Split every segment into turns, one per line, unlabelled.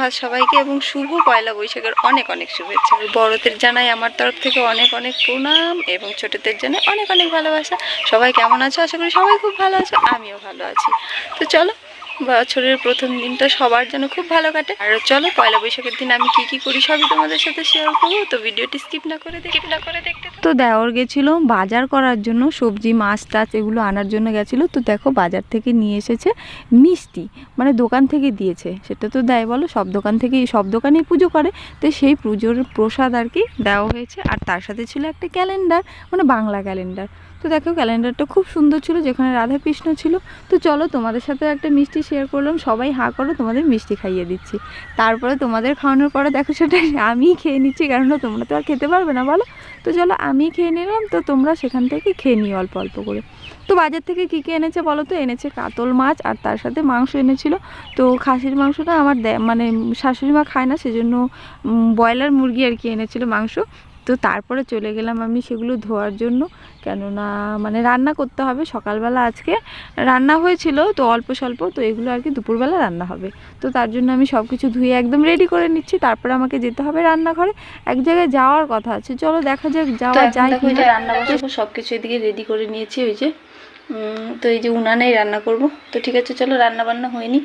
সুপ্রভাত সবাইকে এবং শুভ পয়লা বৈশাখের অনেক অনেক শুভেচ্ছা। বড়দের জানাই আমার তরফ থেকে অনেক অনেক প্রণাম এবং ছোটদের জানাই অনেক অনেক ভালোবাসা। সবাই কেমন আছো? আশা করি সবাই খুব ভালো আছো। আমিও ভালো আছি। তো চলো বছরের প্রথম দিনটা সবার জন্য খুব ভালো কাটে। আর চলো, পয়লা বৈশাখের দিন আমি কি কি করি সবই তোমাদের সাথে শেয়ার করব, তো ভিডিওটি স্কিপ না করে স্কিপ না করে দেখতে তো দেওয়ার গেছিল বাজার করার জন্য, সবজি, মাছ, টাছ এগুলো আনার জন্য গেছিল। তো দেখো, বাজার থেকে নিয়ে এসেছে মিষ্টি মানে দোকান থেকে দিয়েছে। সেটা তো দেয় বলো, সব দোকান থেকেই, সব দোকানেই পুজো করে। তো সেই পুজোর প্রসাদ আর কি দেওয়া হয়েছে। আর তার সাথে ছিল একটা ক্যালেন্ডার মানে বাংলা ক্যালেন্ডার তো দেখো ক্যালেন্ডারটা খুব সুন্দর ছিল, যেখানে রাধাকৃষ্ণ ছিল। তো চলো, তোমাদের সাথে একটা মিষ্টি শেয়ার করলাম, সবাই হা করো তোমাদের মিষ্টি খাইয়ে দিচ্ছি। তারপরে তোমাদের খাওয়ানোর পরে দেখো সেটা আমিই খেয়ে নিচ্ছি, কারণ তোমরা তো আর খেতে পারবে না, বলো? তো চলো আমি খেয়ে নিলাম, তো তোমরা সেখান থেকে খেয়ে নিও অল্প অল্প করে। তো বাজার থেকে কী কী এনেছে বলো তো? এনেছে কাতল মাছ আর তার সাথে মাংস এনেছিল। তো খাসির মাংসটা আমার মানে শাশুড়ি মা খায় না, সেজন্য ব্রয়লার মুরগি আর কি এনেছিল মাংস। তো তারপরে চলে গেলাম আমি সেগুলো ধোয়ার জন্য। কেননা মানে রান্না করতে হবে সকালবেলা আজকে রান্না হয়েছিল তো অল্প স্বল্প তো এগুলো আর কি দুপুরবেলা রান্না হবে। তো তার জন্য আমি সব কিছু ধুয়ে একদম রেডি করে নিচ্ছি তারপরে আমাকে যেতে হবে রান্নাঘরে। এক জায়গায় যাওয়ার কথা আছে চলো দেখা যাক যাওয়া যায়। রান্না বসাবো সব কিছু এদিকে রেডি করে নিয়েছি ওই যে তো এই যে উনানেই রান্না করব। তো ঠিক আছে চলো রান্না বান্না হয়নি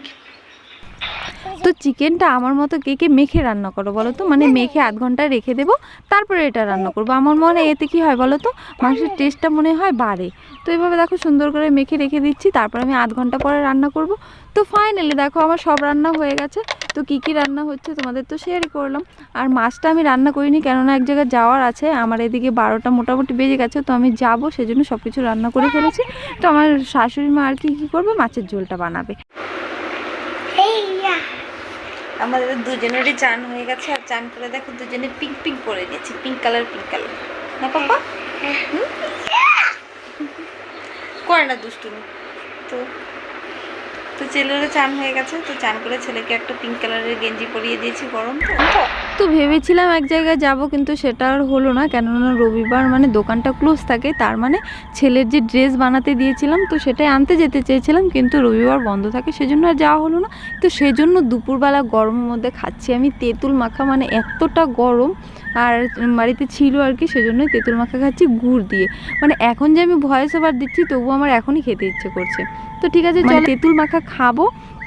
তো চিকেনটা আমার মতো কে কে মেখে রান্না করো বলো তো? মানে মেখে আধ ঘণ্টা রেখে দেবো, তারপরে এটা রান্না করব। আমার মনে হয় এতে কী হয় বলো তো? মাংসের টেস্টটা মনে হয় বাড়ে। তো এইভাবে দেখো সুন্দর করে মেখে রেখে দিচ্ছি, তারপর আমি আধ ঘণ্টা পরে রান্না করব। তো ফাইনালি দেখো আমার সব রান্না হয়ে গেছে। তো কি কি রান্না হচ্ছে তোমাদের তো শেয়ারই করলাম। আর মাছটা আমি রান্না করিনি, কেননা এক জায়গায় যাওয়ার আছে। আমার এদিকে বারোটা মোটামুটি বেজে গেছে, তো আমি যাব, সেজন্য সব কিছু রান্না করে ফেলেছি। তো আমার শাশুড়ি মা আর কি কী করবে? মাছের ঝোলটা বানাবে। আমাদের দুজনেরই চান হয়ে গেছে, আর চান করে দেখো দুজনে পিঙ্ক পিঙ্ক পরে নিয়েছি পিঙ্ক কালার পিঙ্ক কালার না পাপা? করে না দুষ্টুমি। তো তো ছেলেরও চান হয়ে গেছে, তো চান করে ছেলেকে একটা পিঙ্ক কালারের গেঞ্জি পরিয়ে দিয়েছি গরম। তো তো ভেবেছিলাম এক জায়গায় যাব কিন্তু সেটা আর হলো না। কেননা রবিবার মানে দোকানটা ক্লোজ থাকে তার মানে ছেলের যে ড্রেস বানাতে দিয়েছিলাম তো সেটাই আনতে যেতে চেয়েছিলাম কিন্তু রবিবার বন্ধ থাকে সেজন্য আর যাওয়া হলো না। তো সেজন্য দুপুরবেলা গরমের মধ্যে খাচ্ছি আমি তেঁতুল মাখা মানে এতটা গরম আর বাড়িতে ছিল আর কি সেজন্যই তেঁতুল মাখা খাচ্ছি গুড় দিয়ে। মানে এখন যে আমি ভয়েস ওভার দিচ্ছি তবুও আমার এখনই খেতে ইচ্ছে করছে। তো ঠিক আছে চল তেঁতুল মাখা খাব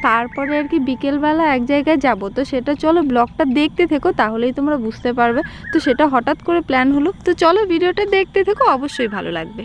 তারপরে আর কি বিকেলবেলা এক জায়গায় যাব। তো সেটা চলো ব্লগটা দেখতে থেকো, তাহলেই তোমরা বুঝতে পারবে। তো সেটা হঠাৎ করে প্ল্যান হলো। তো চলো ভিডিওটা দেখতে থেকো, অবশ্যই ভালো লাগবে।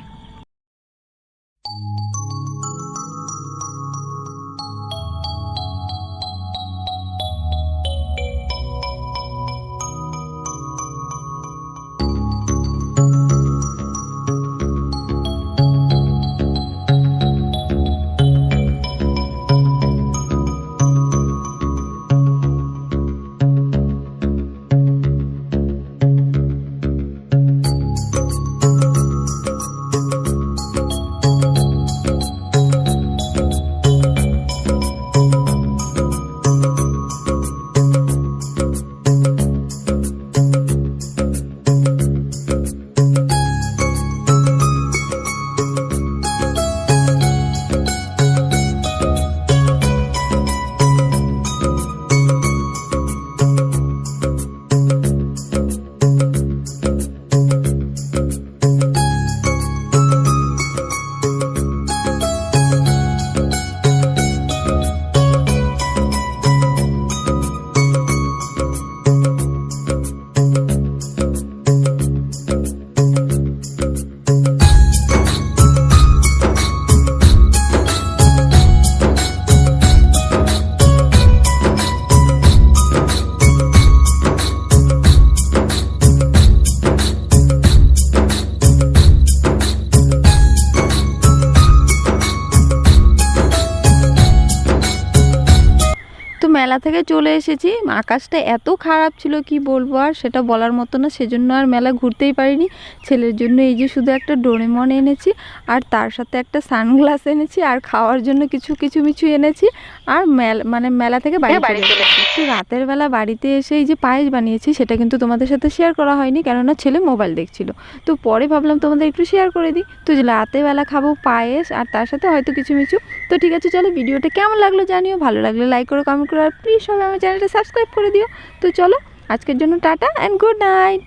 মেলা থেকে চলে এসেছি। আকাশটা এত খারাপ ছিল কি বলব আর সেটা বলার মতো না। সেজন্য আর মেলা ঘুরতেই পারিনি। ছেলের জন্য এই যে শুধু একটা ডোরেমন এনেছি আর তার সাথে একটা সানগ্লাস এনেছি আর খাওয়ার জন্য কিছু কিছু মিছু এনেছি আর মেলা মানে মেলা থেকে বাড়ি
বাড়ি
চলে এসেছি। তো রাতের বেলা বাড়িতে এসে এই যে পায়েস বানিয়েছি সেটা কিন্তু তোমাদের সাথে শেয়ার করা হয়নি কেননা ছেলে মোবাইল দেখছিল। তো পরে ভাবলাম তোমাদের একটু শেয়ার করে দিই। তো যে রাতের বেলা খাব পায়েস আর তার সাথে হয়তো কিছু মিছু তো ঠিক আছে চলো ভিডিওটা কেমন লাগল জানিও। ভালো লাগলে লাইক করো কমেন্ট করো আর প্লিজ সবাই আমার চ্যানেলটা সাবস্ক্রাইব করে দিও। তো চলো, আজকের জন্য টাটা অ্যান্ড গুড নাইট